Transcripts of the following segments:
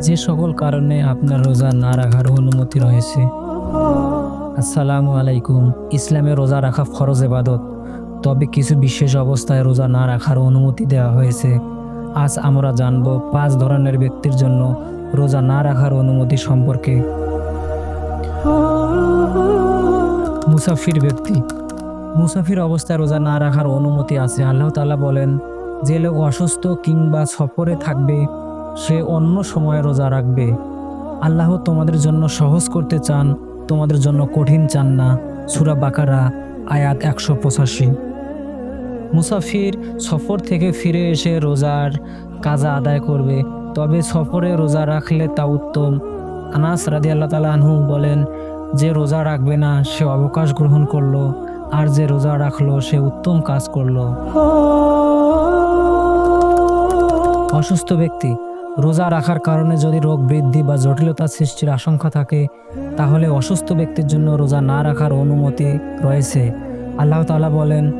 যে সকল কারণে আপনার রোজা না রাখার অনুমতি রয়েছে। আসসালামু আলাইকুম। ইসলামে রোজা রাখা ফরজ এবাদত তবে কিছু বিশেষ অবস্থায় রোজা না রাখার অনুমতি দেওয়া হয়েছে। আজ আমরা জানব পাঁচ ধরনের ব্যক্তির জন্য রোজা না রাখার অনুমতি সম্পর্কে। মুসাফির ব্যক্তি। মুসাফির অবস্থায় রোজা না রাখার অনুমতি আছে। আল্লাহ তালা বলেন যে লোক অসুস্থ কিংবা সফরে থাকবে, সে অন্য সময়ে রোজা রাখবে। আল্লাহ তোমাদের জন্য সহজ করতে চান, তোমাদের জন্য কঠিন চান না। সুরা বাকারা, আয়াত একশো পঁচাশি। মুসাফির সফর থেকে ফিরে এসে রোজার কাজা আদায় করবে। তবে সফরে রোজা রাখলে তা উত্তম। আনাস রাদি আল্লাহ তালা আনহু বলেন, যে রোজা রাখবে না, সে অবকাশ গ্রহণ করল। আর যে রোজা রাখল, সে উত্তম কাজ করল। অসুস্থ ব্যক্তি, রোজা রাখার কারণে যদি রোগ বৃদ্ধি বা জটিলতা সৃষ্টির আশঙ্কা থাকে, তাহলে অসুস্থ ব্যক্তির জন্য রোজা না রাখার অনুমতি রয়েছে। আল্লাহ তাআলা বলেন,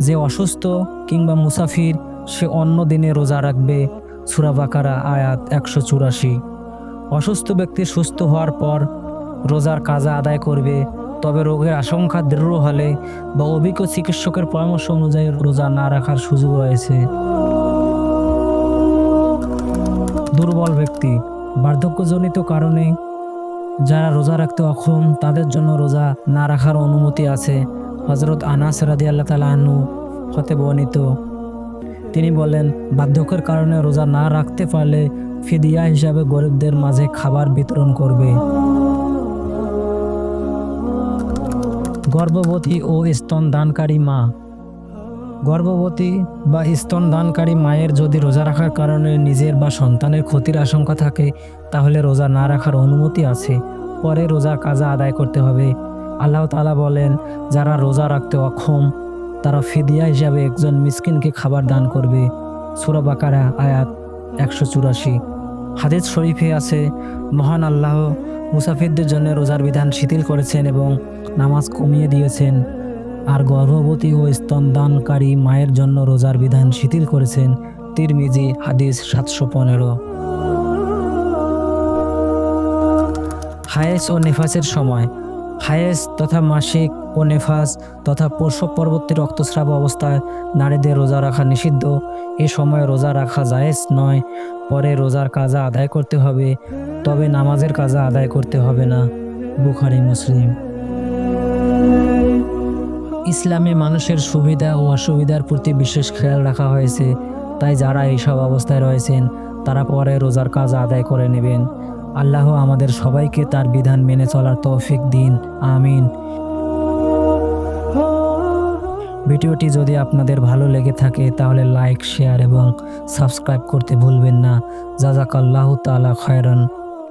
যে অসুস্থ কিংবা মুসাফির, সে অন্য দিনে রোজা রাখবে। সুরা বাকারা, আয়াত একশো চুরাশি। অসুস্থ ব্যক্তি সুস্থ হওয়ার পর রোজার কাজা আদায় করবে তবে রোগের আশঙ্কা দৃঢ় হলে বা অভিজ্ঞ চিকিৎসকের পরামর্শ অনুযায়ী রোজা না রাখার সুযোগ রয়েছে। দুর্বল ব্যক্তি, বার্ধক্যজনিত কারণে যারা রোজা রাখতে অক্ষম, তাদের জন্য রোজা না রাখার অনুমতি আছে হজরত আনাস রাদি আল্লাহ তালা হতে বর্ণিত। তিনি বলেন, বার্ধক্যের কারণে রোজা না রাখতে পারলে ফিদিয়া হিসাবে গরিবদের মাঝে খাবার বিতরণ করবে। গর্ভবতী ও স্তন দানকারী মা। গর্ভবতী বা স্তন দানকারী মায়ের যদি রোজা রাখার কারণে নিজের বা সন্তানের ক্ষতির আশঙ্কা থাকে, তাহলে রোজা না রাখার অনুমতি আছে। পরে রোজার কাজা আদায় করতে হবে। আল্লাহ তাআলা বলেন, যারা রোজা রাখতে অক্ষম, তারা ফিদিয়া হিসাবে একজন মিসকিনকে খাবার দান করবে। সুরা বাকারা, আয়াত একশো চুরাশি। হাদিস শরীফে আছে, মহান আল্লাহ মুসাফিরদের জন্য রোজার বিধান শিথিল করেছেন এবং নামাজ কমিয়ে দিয়েছেন। আর গর্ভবতী ও স্তনদানকারী মায়ের জন্য রোজার বিধান শিথিল করেছেন তিরমিজি, হাদিস সাতশো পনেরো। হায়েস ও নেফাসের সময়। হায়েস তথা মাসিক ও নেফাস তথা প্রসব পরবর্তী রক্তস্রাব অবস্থায় নারীদের রোজা রাখা নিষিদ্ধ। এ সময় রোজা রাখা জায়েজ নয়। পরে রোজার কাজা আদায় করতে হবে। তবে নামাজের কাজা আদায় করতে হবে না, বুখারি, মুসলিম। ইসলামে মানুষের সুবিধা ও অসুবিধার প্রতি বিশেষ খেয়াল রাখা হয়েছে, তাই যারা এইসব অবস্থায় রয়েছেন, তারা পরে রোজার কাজ আদায় করে নেবেন। আল্লাহ আমাদের সবাইকে তার বিধান মেনে চলার তৌফিক দিন, আমিন। ভিডিওটি যদি আপনাদের ভালো লেগে থাকে, তাহলে লাইক, শেয়ার এবং সাবস্ক্রাইব করতে ভুলবেন না। জাজাকাল্লাহ তালা খয়রান।